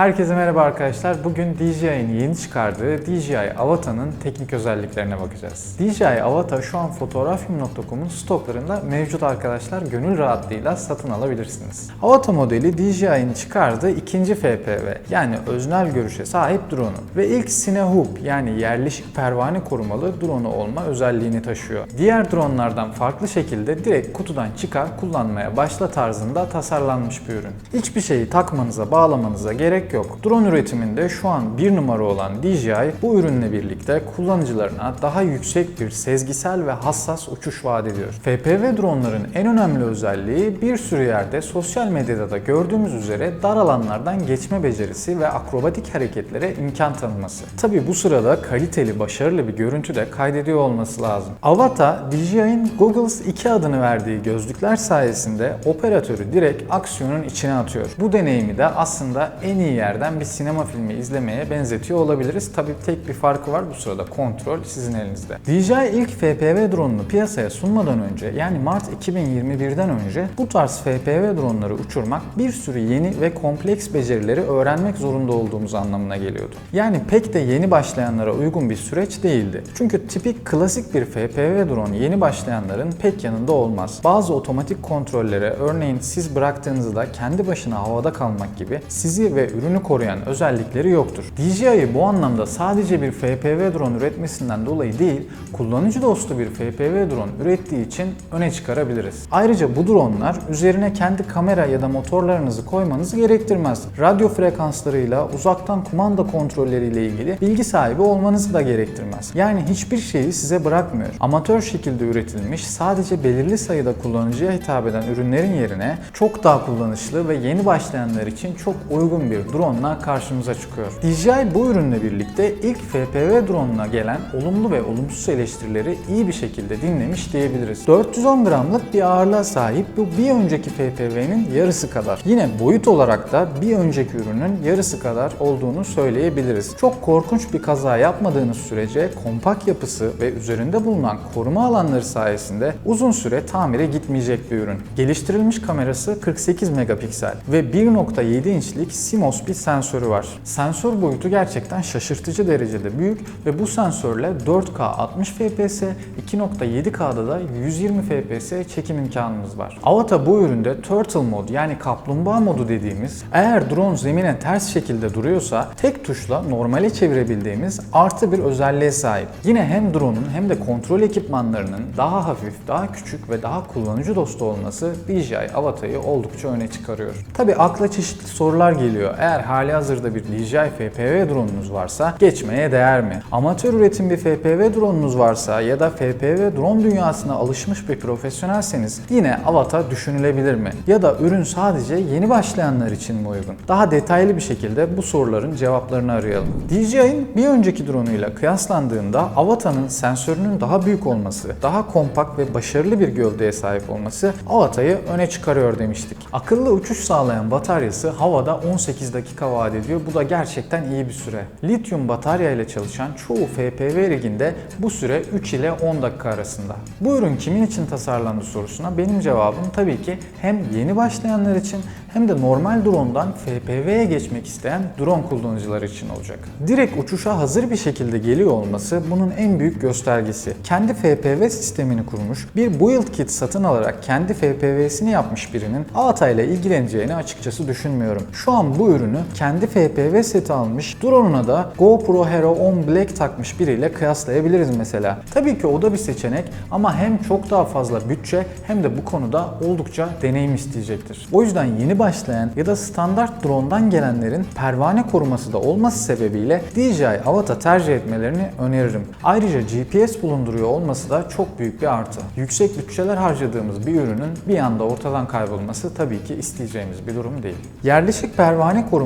Herkese merhaba arkadaşlar. Bugün DJI'nin yeni çıkardığı DJI Avata'nın teknik özelliklerine bakacağız. DJI Avata şu an Fotoğrafyum.com'un stoklarında mevcut arkadaşlar. Gönül rahatlığıyla satın alabilirsiniz. Avata modeli DJI'nin çıkardığı ikinci FPV yani öznel görüşe sahip drone'u ve ilk Cinehoop yani yerleşik pervane korumalı drone'u olma özelliğini taşıyor. Diğer drone'lardan farklı şekilde direkt kutudan çıkar kullanmaya başla tarzında tasarlanmış bir ürün. Hiçbir şeyi takmanıza bağlamanıza gerek yok. Drone üretiminde şu an bir numara olan DJI bu ürünle birlikte kullanıcılarına daha yüksek bir sezgisel ve hassas uçuş vaat ediyor. FPV dronların en önemli özelliği bir sürü yerde sosyal medyada da gördüğümüz üzere dar alanlardan geçme becerisi ve akrobatik hareketlere imkan tanıması. Tabi bu sırada kaliteli, başarılı bir görüntü de kaydediyor olması lazım. Avata, DJI'nin Goggles 2 adını verdiği gözlükler sayesinde operatörü direkt aksiyonun içine atıyor. Bu deneyimi de aslında en iyi yerden bir sinema filmi izlemeye benzetiyor olabiliriz. Tabi tek bir farkı var bu sırada kontrol sizin elinizde. DJI ilk FPV drone'unu piyasaya sunmadan önce yani Mart 2021'den önce bu tarz FPV drone'ları uçurmak bir sürü yeni ve kompleks becerileri öğrenmek zorunda olduğumuz anlamına geliyordu. Yani pek de yeni başlayanlara uygun bir süreç değildi. Çünkü tipik klasik bir FPV drone yeni başlayanların pek yanında olmaz. Bazı otomatik kontrollere örneğin siz bıraktığınızda kendi başına havada kalmak gibi sizi ve ürünü koruyan özellikleri yoktur. DJI bu anlamda sadece bir FPV drone üretmesinden dolayı değil, kullanıcı dostu bir FPV drone ürettiği için öne çıkarabiliriz. Ayrıca bu dronelar üzerine kendi kamera ya da motorlarınızı koymanızı gerektirmez. Radyo frekanslarıyla uzaktan kumanda kontrolleriyle ilgili bilgi sahibi olmanızı da gerektirmez. Yani hiçbir şeyi size bırakmıyor. Amatör şekilde üretilmiş sadece belirli sayıda kullanıcıya hitap eden ürünlerin yerine çok daha kullanışlı ve yeni başlayanlar için çok uygun bir drone'la karşımıza çıkıyor. DJI bu ürünle birlikte ilk FPV drone'una gelen olumlu ve olumsuz eleştirileri iyi bir şekilde dinlemiş diyebiliriz. 410 gramlık bir ağırlığa sahip bu bir önceki FPV'nin yarısı kadar. Yine boyut olarak da bir önceki ürünün yarısı kadar olduğunu söyleyebiliriz. Çok korkunç bir kaza yapmadığınız sürece kompakt yapısı ve üzerinde bulunan koruma alanları sayesinde uzun süre tamire gitmeyecek bir ürün. Geliştirilmiş kamerası 48 megapiksel ve 1.7 inçlik CMOS bir sensörü var. Sensör boyutu gerçekten şaşırtıcı derecede büyük ve bu sensörle 4K 60 fps, 2.7K'da da 120 fps çekim imkanımız var. Avata bu üründe Turtle mod yani kaplumbağa modu dediğimiz eğer drone zemine ters şekilde duruyorsa tek tuşla normale çevirebildiğimiz artı bir özelliğe sahip. Yine hem drone'un hem de kontrol ekipmanlarının daha hafif, daha küçük ve daha kullanıcı dostu olması DJI Avata'yı oldukça öne çıkarıyor. Tabi akla çeşitli sorular geliyor. Eğer hali hazırda bir DJI FPV drone'unuz varsa geçmeye değer mi? Amatör üretim bir FPV drone'unuz varsa ya da FPV drone dünyasına alışmış bir profesyonelseniz yine Avata düşünülebilir mi? Ya da ürün sadece yeni başlayanlar için mi uygun? Daha detaylı bir şekilde bu soruların cevaplarını arayalım. DJI'nin bir önceki drone'uyla kıyaslandığında Avata'nın sensörünün daha büyük olması, daha kompakt ve başarılı bir gövdeye sahip olması Avata'yı öne çıkarıyor demiştik. Akıllı uçuş sağlayan bataryası havada 18 dakika vaat ediyor. Bu da gerçekten iyi bir süre. Lityum batarya ile çalışan çoğu FPV riginde bu süre 3 ile 10 dakika arasında. Bu ürün kimin için tasarlandı sorusuna benim cevabım tabii ki hem yeni başlayanlar için hem de normal drone'dan FPV'ye geçmek isteyen drone kullanıcıları için olacak. Direkt uçuşa hazır bir şekilde geliyor olması bunun en büyük göstergesi. Kendi FPV sistemini kurmuş, bir build kit satın alarak kendi FPV'sini yapmış birinin Avata ile ilgileneceğini açıkçası düşünmüyorum. Şu an bu ürünü kendi FPV seti almış, drone'una da GoPro Hero 10 Black takmış biriyle kıyaslayabiliriz mesela. Tabii ki o da bir seçenek ama hem çok daha fazla bütçe hem de bu konuda oldukça deneyim isteyecektir. O yüzden yeni başlayan ya da standart drone'dan gelenlerin pervane koruması da olması sebebiyle DJI Avata tercih etmelerini öneririm. Ayrıca GPS bulunduruyor olması da çok büyük bir artı. Yüksek bütçeler harcadığımız bir ürünün bir anda ortadan kaybolması tabii ki isteyeceğimiz bir durum değil. Yerleşik pervane koruması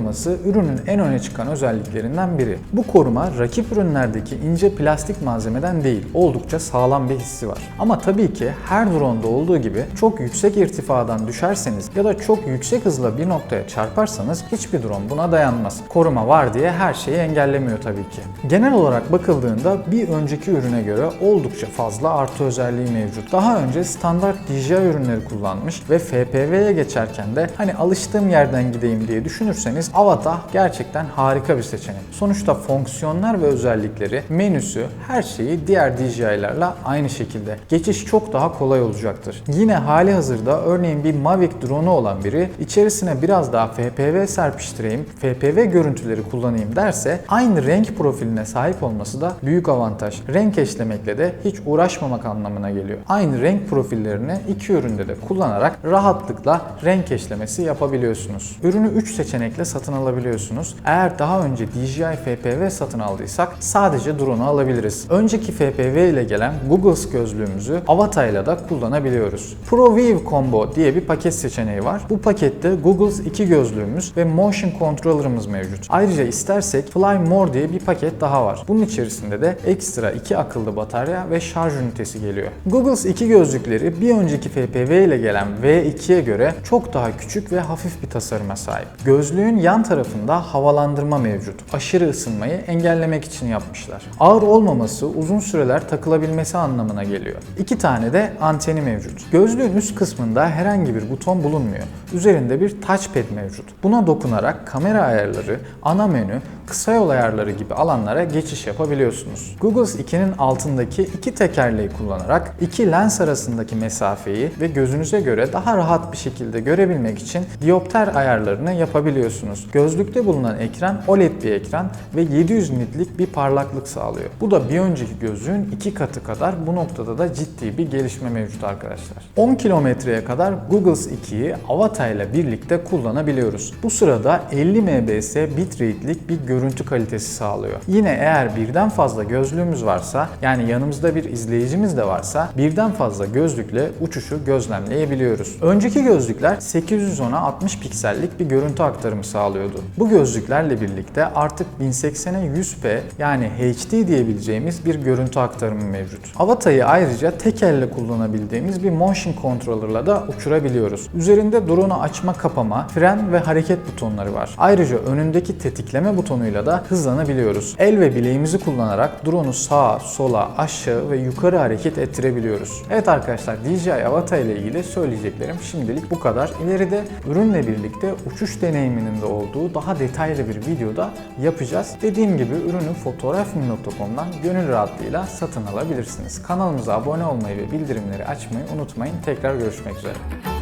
ürünün en öne çıkan özelliklerinden biri. Bu koruma rakip ürünlerdeki ince plastik malzemeden değil, oldukça sağlam bir hissi var. Ama tabii ki her drone'da olduğu gibi çok yüksek irtifadan düşerseniz ya da çok yüksek hızla bir noktaya çarparsanız hiçbir drone buna dayanmaz. Koruma var diye her şeyi engellemiyor tabii ki. Genel olarak bakıldığında bir önceki ürüne göre oldukça fazla artı özelliği mevcut. Daha önce standart DJI ürünleri kullanmış ve FPV'ye geçerken de hani alıştığım yerden gideyim diye düşünürseniz isterseniz Avata gerçekten harika bir seçenek. Sonuçta fonksiyonlar ve özellikleri, menüsü, her şeyi diğer DJI'larla aynı şekilde. Geçiş çok daha kolay olacaktır. Yine hali hazırda örneğin bir Mavic drone'u olan biri içerisine biraz daha FPV serpiştireyim, FPV görüntüleri kullanayım derse aynı renk profiline sahip olması da büyük avantaj. Renk eşlemekle de hiç uğraşmamak anlamına geliyor. Aynı renk profillerini iki üründe de kullanarak rahatlıkla renk eşlemesi yapabiliyorsunuz. Ürünü 3 seçenekle satın alabiliyorsunuz. Eğer daha önce DJI FPV satın aldıysak sadece drone'u alabiliriz. Önceki FPV ile gelen Google's gözlüğümüzü Avata ile de kullanabiliyoruz. ProView Combo diye bir paket seçeneği var. Bu pakette Google's iki gözlüğümüz ve motion controller'ımız mevcut. Ayrıca istersek Fly More diye bir paket daha var. Bunun içerisinde de ekstra iki akıllı batarya ve şarj ünitesi geliyor. Google's iki gözlükleri bir önceki FPV ile gelen V2'ye göre çok daha küçük ve hafif bir tasarıma sahip. Gözlüğün yan tarafında havalandırma mevcut. Aşırı ısınmayı engellemek için yapmışlar. Ağır olmaması uzun süreler takılabilmesi anlamına geliyor. İki tane de anteni mevcut. Gözlüğün üst kısmında herhangi bir buton bulunmuyor. Üzerinde bir touchpad mevcut. Buna dokunarak kamera ayarları, ana menü, kısa yol ayarları gibi alanlara geçiş yapabiliyorsunuz. Google's 2'nin altındaki iki tekerleği kullanarak iki lens arasındaki mesafeyi ve gözünüze göre daha rahat bir şekilde görebilmek için diopter ayarlarını yapabiliyorsunuz. Gözlükte bulunan ekran OLED bir ekran ve 700 nitlik bir parlaklık sağlıyor. Bu da bir önceki gözlüğün iki katı kadar bu noktada da ciddi bir gelişme mevcut arkadaşlar. 10 kilometreye kadar Google's 2'yi Avata ile birlikte kullanabiliyoruz. Bu sırada 50 mbs bitrate'lik bir görüntü kalitesi sağlıyor. Yine eğer birden fazla gözlüğümüz varsa yani yanımızda bir izleyicimiz de varsa birden fazla gözlükle uçuşu gözlemleyebiliyoruz. Önceki gözlükler 810'a 60 piksellik bir görüntü aktarımı sağlıyordu. Bu gözlüklerle birlikte artık 1080'e 100p yani HD diyebileceğimiz bir görüntü aktarımı mevcut. Avata'yı ayrıca tek elle kullanabildiğimiz bir motion controller'la da uçurabiliyoruz. Üzerinde drone'u açma kapama, fren ve hareket butonları var. Ayrıca önündeki tetikleme butonuyla da hızlanabiliyoruz. El ve bileğimizi kullanarak drone'u sağa, sola, aşağı ve yukarı hareket ettirebiliyoruz. Evet arkadaşlar DJI Avata ile ilgili söyleyeceklerim şimdilik bu kadar. İleride ürünle birlikte uçuş deneyiminin de olduğu daha detaylı bir videoda yapacağız. Dediğim gibi ürünü fotoğrafim.com'dan gönül rahatlığıyla satın alabilirsiniz. Kanalımıza abone olmayı ve bildirimleri açmayı unutmayın. Tekrar görüşmek üzere.